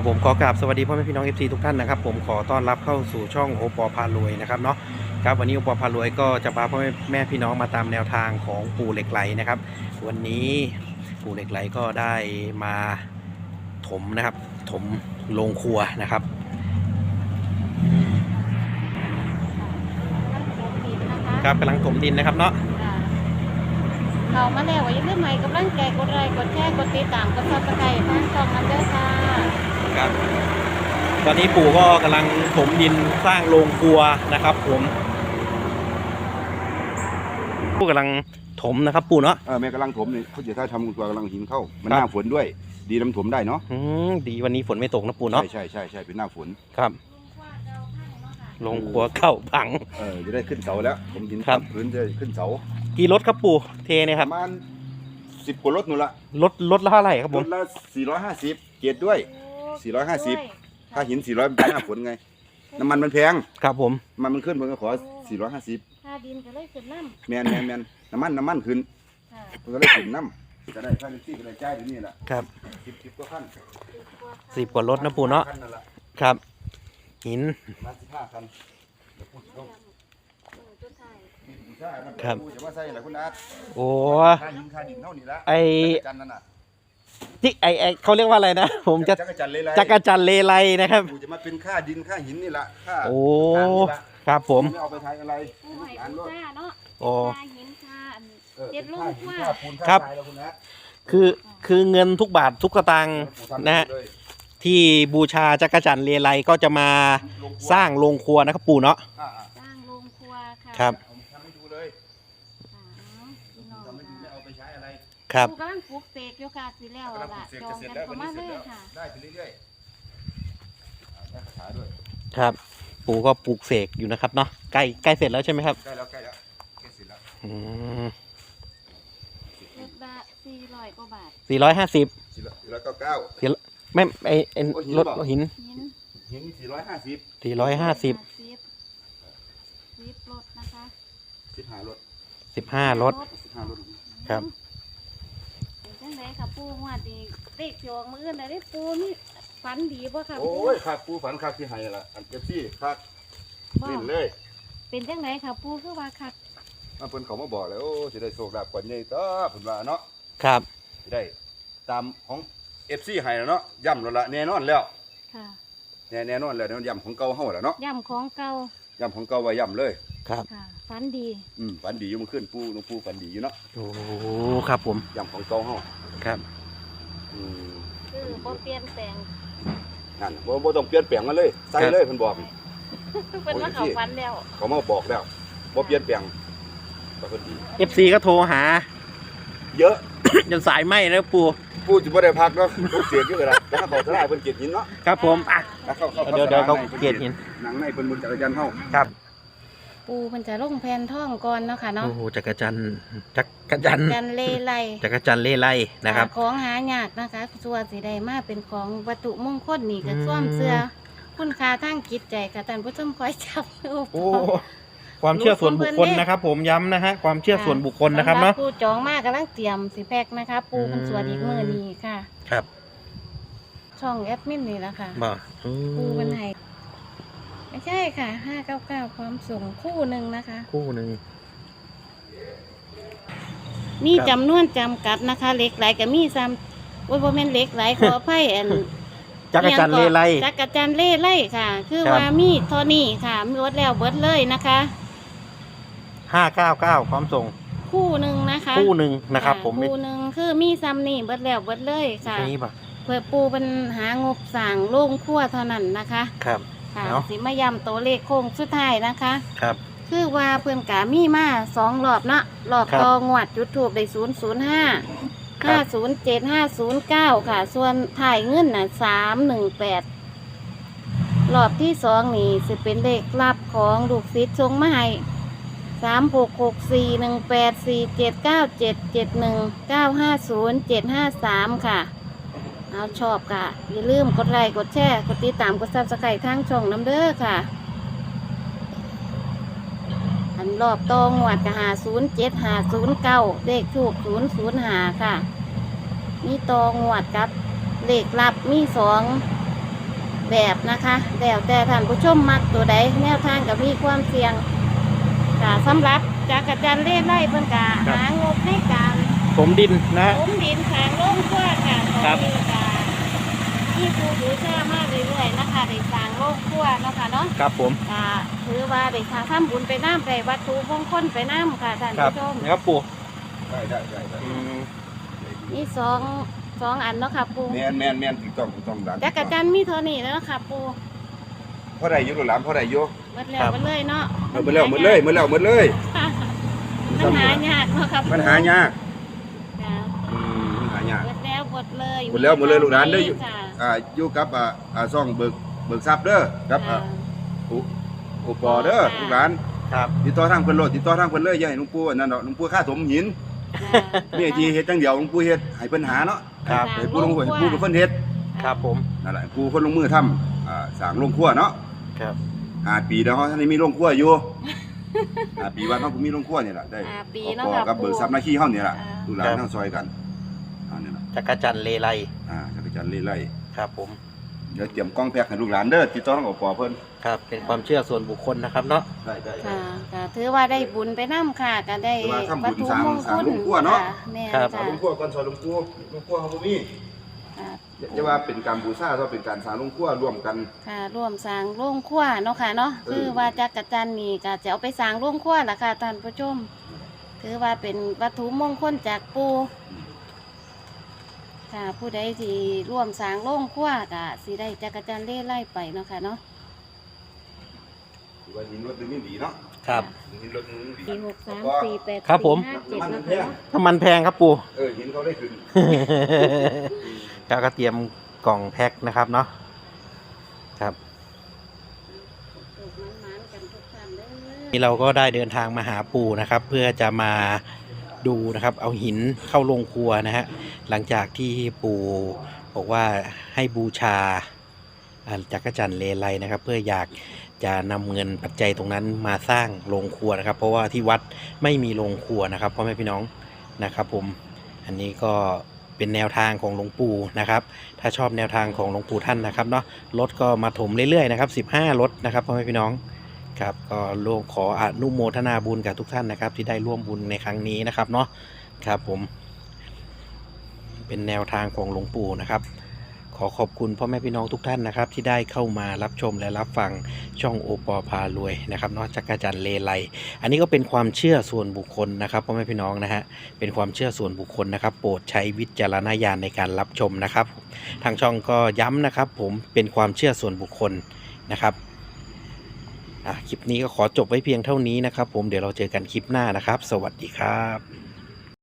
ครับผมขอกราบสวัสดีพ่อแม่พี่น้อง FC ทุกท่านนะครับผมขอต้อนรับเข้าสู่ช่องโอปอพารวยนะครับเนาะครับวันนี้โอปอพารวยก็จะพาพ่อแม่พี่น้องมาตามแนวทางของปู่เหล็กไหลนะครับ วันนี้ปู่เหล็กไหลก็ได้มาถมนะครับ ถมโรงครัวนะครับครับกำลังถมดินนะครับเนาะเขามาแล้วอย่าลืมใหม่กำลังใจกดไลค์กดแชร์กดติดตามกดซับสไครต์ทางช่องนั้นด้วยค่ะ ครับ ตอนนี้ปู่ก็กำลังถมดินสร้างโรงครัวนะครับ ผมปู่กำลังถมนะครับ ปู่เนาะ เออแม่กำลังถมนี่เขาจะถ้าทำตัวกำลังหินเข้า มันครับหน้าฝนด้วย ดีน้ำถมได้เนาะอืมดีวันนี้ฝนไม่ตกนะปู่เนาะ ใช่ใช่ใช่ใช่เป็นหน้าฝน ครับโรงครัวเข้าพัง เออจะได้ขึ้นเสาแล้ว ผมหินครับ พื้นจะขึ้นเสา กี่รถครับปู่เทเนี่ยปครับ ระมาณสิบกว่ารถนู่นละรถรถละเท่าไหร่ครับผรม ถละสี่ร้อยห้าสิบเกียรด้วย 450ถ้าหินสี่ร้อยเป็นหน้าฝนไง น้ำมันมันแพง ครับผม มันมันขึ้นผมก็ขอสี่ร้อยห้าสิบค่าดินก็เลยขึ้นน้แมนแมนแมนน้ำมันน้ำมันขึ้นำค่ะมันก็เลยขึ้นน้ำจะได้ค่าแท็กซี่ก็ได้จ่ายเดี๋ยวนี้แหละครับสิบสิบก็ขั้นสิบกว่ารถนะปู่เนาะขั้นนั่นแหละครับ หิน ประมาณสิบห้าคันเดี๋ยวพูดถึงครับจะว่าใส่อะไรคุณอาร์ตโอ้ ค่าหินค่าดินเท่านี้ละไอ้ จักรจันทร์นั่นน่ะ ที่ไอไอเขาเรียกว่าอะไรนะ ผมจะจักรจันทร์เลยไรจักรจันทร์เลไลนะครับ กูจะมาเป็นค่าดินค่าหินนี่ละค่าโอ้การนี่ละครับผม ไม่เอาไปใช้อะไรผู้ให้ร้านผู้รถค่าเนาะโอ้ ค่าหินค่าอัน เออเจ็ดลูกเป็นว่าค่าหินค่า ปูนค่าครับ ทรายแล้วคุณอาร์ตคือคือเงินทุกบาททุกสตางค์ปู่ทำนะฮะเลยที่บูชาจักรจันทร์เลไลก็จะมาโครัวสร้างโรงครัวนะครับปู่เนาะ อ่าอ่าสร้างโรงครัวค่ะครับ ผมทำให้ดูเลยค่ะพี่น้องทำให้ดูไม่ค่ะเอาไปใช้อะไร ครับ ผู้กำลังปลูกเสกอยู่ค่ะสิแล้วกำลังปลูล่ะกเสกจอจะงเสร็จกันแล้ววัเข้านนี้มาเสร็เลจยแล้วค่ะ ได้ไปเรื่อยๆอ่าได้คาถาด้วยครับ ปู่ก็ปลูกเสกอยู่นะครับเนาะใกล้ใกล้เสร็จแล้วใช่ไหมครับใกล้แล้วใกล้แล้วใกล้เสร็จแล้วอืมเจ็ดบาทสี่ร้อยกว่าบาทสี่ร้อยห้าสิบสี่ร้อยสี่ร้อยเก้าเก้า ไม่ไอไอโอ้หินรถเปล่า หินหินหินสี่ร้อยห้าสิบสี่ร้อยห้าสิบสิบสิบรถนะคะสิบห้ารถสิบห้ารถ สิบห้ารถ ครับเป็ นจังไดค่ะปูงวดนี้เด็กโยงมืออนได้ปูนี่ฝันดีป่ะค่ะโอ้ปูยคักปูฝันคักที่ไห้ละอันเจ็บซี่คักบ่นี่เลยเป็นจังไดค่ะปูคือว่าคักมาเพิ่นเขามาบอกเลยโอ้สิได้โชคลาภก่อนใหญ่ต่อเพิ่นว่าเนาะครับ สิได้ตามของ FC ให้แล้วเนาะย่ำแล้วล่ะแน่นอนแล้วค่ะแน่แน่นอนแล้วเดี๋ยวย่ำของเก่าเฮาแล้วเนาะย่ำของเก่าย่ำของเก่าไว้ย่ำเลยครับ ค่ะฝันดีอืมฝันดีอยู่เมันขึ้นปูหลวงปูฝันดีอยู่เนาะโอ้ครับผม ย่ำของเก่าเฮา ครับอืมคือบ่เปลี่ยนแปลงนั่นบ่บ่ต้องเปลี่ยนแปลงมันเลยใส่เลยเพิ่นบอกเป็นว่าเขาฝันแล้วเขามาบอกแล้วบ่เปลี่ยนแปลงก็เพิ่นดีเอฟซีก็โทรหา เยอะจนสายไหมแล้วปู่ปูสิบ่ได้พักเนาะลูกเสียงอยู่ก็ได้แต่ถ้าเขาสลายเพิ่นเก็บหินเนาะครับผมอะถ้าเข้าเข้าเดี๋ยวเดี๋ยวเขาเกลียดหินหนังในเพิ่นมุนจักรยานเฮาครับ ปูมันจะลงแผ่นท่องก่อนเนาะค่ะเนาะโอ้โหจักรจันทร์จักรจันทร์จันเลไลจักรจันทร์เลไลนะครับของหายากนะคะส่วนสีใดมาเป็นของวัตถุมงคลนี่ก็อืมซ่อมเสื้อคุณค่าทางจิตใจค่ะท่านผู้ชมคอยจับดูโอ้ความเชื่อส่วนบุคคลนะครับ ผมย้ำนะฮะความเชื่อส่วนบุคคลนะครับเนาะสำหผู้จองมากกำลังเตรียมสิแพ็กนะคะ ปูมันสวดอีกมือนี้ค่ะ ครับช่องแอดมินนี่แหละค่ะ บ่อืปูมมันให้ ไม่ใช่ค่ะห้าเก้าเก้าความสูงคู่หนึ่งนะคะ คู่หนึ่งมีครับจำนวนจำกัดนะคะเหล็กไหลกับมีซ้ำโอ้ยโมเมนเหล็กไหลขออภัยอัน จักรจันทร์เลไล จักรจันทร์เล่ไล่ค่ะ คือครับ ว่ามีเทอนี่ค่ะมีรถแล้วเบิดเลยนะคะ ห้าเก้าเก้าความส่ง คู่หนึ่งนะคะคู่หนึ่งนะครับ ผมคู่หนึ่งคือมีซ้ำนี่เบิดแล้วเบิดเลยค่ะนี่ป่ะเพื่อปูปัญหางบสั่งโล่งขั้วเท่านั้นนะคะ ครับ ค่ะเนาะ สิมาย้ำตัวเลขโค้งสุดท้ายนะคะ ครับ คือว่าเพื่อนกามีมาสองรอบเนาะรอบครับตองวดจุดถูกได้ศูนย์ศูนย์ห้าครัห้าบ ศูนย์เจ็ดห้าศูนย์เก้าค่ะ ส่วนถ่ายเงินน่ะสามหนึ่งแปดรอบที่สองนี่สิเป็นเลขลับของลูกศิษย์ทรงมาให้สามหกหกสี่หนึ่งแปดสี่เจ็ดเก้าเจ็ดเจ็ดหนึ่งเก้าห้าศูนย์เจ็ดห้าสามค่ะ เอาชอบค่ะอย่าลืมกดไลค์กดแชร์กดติดตามกดซับสไครต์ทางช่องน้ำเด้อค่ะ อันรอบตองวดกับหาศูนย์เจ็ดหาศูนย์เก้าเลขถูกศูนย์ศูนย์หาค่ะ มีตองวดกับเลขลับมีสองแบบนะคะแล้วแต่ท่านผู้ชมมักตัวใดแนวทางกับมีความเสี่ยงค่ะสำหรับจากอาจารย์เล่ไล่เพิ่นกะหางบให้การผมดินนะฮะผมดินทางโล่งกว้างค่ะตอนครับ นี้กะที่ปูถือช้ามากเรื่อยๆนะคะได้สร้างโล่งกว้างเนาะค่ะเนาะครับผมค่ะถือว่าได้ทำบุญไปน้ำไปวัตถุมงคลไปน้ำค่ะท่านครับผู้ชมนะครับปู่ได้ได้ได้ได้อืมนี่สองสองอันเนาะค่ะปูแมนแมนแมนถูกต้องถูกต้องดังจักรจันทร์มีเท่านี้แล้วเนาะค่ะปูเพราะได้อยุโรหลานเพราะได้อยุหมดแล้วหมดเลยเนาะเออหมดแล้วหมดเลยหมดแล้วหมดเลยค่ะมันหายากเนาะครับมันหายาก ค่ะ อืมมันหายาก หม ดแล้วหมดเลยหมดแล้วหมดเลยลูกหลานเด้อค่ะอ่าอยู่กับอ่าอ่าซ่องเบิกเบิกทรัพย์เด้อครับอ่าค่ะอุอุปอเด้อค่ะลูกหลานครับ ติดต่อทางเพิ่นโลดติดต่อทางเพิ่นเลยอย่าให้หลวงปู่อันนั่นเนาะหลวงปู่ค่าถมหินค่ะนี่ที่เฮ็ดจังเดียวหลวงปู่เฮ็ดให้เพิ่นหาเนาะครับ ให้ปู่ลงมือให้ปู่เป็นคนเฮ็ดครับผมนั่นแหละปู่คนลงมือทำอ่าสร้างโรงครัวเนาะครับห้าปีแล้วเฮาท่านได้มีโรงครัวอยู่ ห้าปีว่าเฮาก็มีโรงครัวนี่ล่ะได้ห้าปีอเนาะปอค่ะ กับเบิกทรัพย์หน้าที่เฮานี่ล่ะอ่าลูกหลานเฮาซอยกันอันนี้ล่ะ จักรจันทร์เลไลอ่าจักรจันทร์เล่ไล่ครับผม เดี๋ยวเตรียมกล้องแพ็คให้ลูกหลานเด้อติดต่อทางอปอเพิ่นครับ เป็นความเชื่อส่วนบุคคลนะครับเนาะ ได้ได้ ค่ะก็ถือว่าได้บุญไปน้ำค่ะก็ได้ถือว่าทำบุญวัตถุสร้างมงสคร้างลโรงครัวเนาะค่แม่นครับค่ะโรงครัวก่อนซอยหลวงปู่หลวงปู่เฮาบ่มีค่ะจะว่าเป็นการบูชาก็เป็นการสร้างโรงครัวร่วมกัน ค่ะร่วมสร้างโรงครัวเนาะค่ะเนาะเออ คือว่าจักรจันทร์นี่ก็จะเอาไปสร้างโรงครัวล่ะค่ะท่านผู้ชม ถือว่าเป็นวัตถุมงคลจากปู ค่ะผู้ใดที่ร่วมสร้างโรงครัวก็สิได้จักรจันทร์เล่ไล่ไปเนาะค่ะเนาะถือว่าหินรถนึงนี่ดีเนาะครับ หินรถนึงดีสี่หกสามสี่แปดครับผม สี่ห้าเจ็ดน้ำมันนะแพคะงน้ำมันแพงครับปู่เออหินเขาได้ขึ้นก็เตรียมกล่องแพ็คนะครับเนาะครับนี่เราก็ได้เดินทางมาหาปู่นะครับ เพื่อจะมาดูนะครับ เอาหินเข้าโรงครัวนะฮะ หลังจากที่ปู่บอกว่าให้บูชาจักรจันเลไลนะครับ เพื่ออยากจะนำเงินปัจจัยตรงนั้นมาสร้างโรงครัวนะครับ เพราะว่าที่วัดไม่มีโรงครัวนะครับพ่อแม่พี่น้องนะครับ ผมอันนี้ก็เป็นแนวทางของหลวงปู่นะครับ ถ้าชอบแนวทางของหลวงปู่ท่านนะครับเนาะรถก็มาถมเรื่อยๆนะครับ15รถนะครับพ่อแม่พี่น้องครับก็ร่วมขออนุโมทนาบุญกับทุกท่านนะครับ ที่ได้ร่วมบุญในครั้งนี้นะครับเนาะครับผม เป็นแนวทางของหลวงปู่นะครับขอขอบคุณพ่อแม่พี่น้องทุกท่านนะครับ ที่ได้เข้ามารับชมและรับฟังช่องโอปอพารวยนะครับเนาะจักรจันทร์เลไลอันนี้ก็เป็นความเชื่อส่วนบุคคลนะครับพ่อแม่พี่น้องนะฮะเป็นความเชื่อส่วนบุคคลนะครับ โปรดใช้วิจารณญาณในการรับชมนะครับ ทางช่องก็ย้ำนะครับ ผมเป็นความเชื่อส่วนบุคคลนะครับอะคลิปนี้ก็ขอจบไว้เพียงเท่านี้นะครับ ผมเดี๋ยวเราเจอกันคลิปหน้านะครับ สวัสดีครับ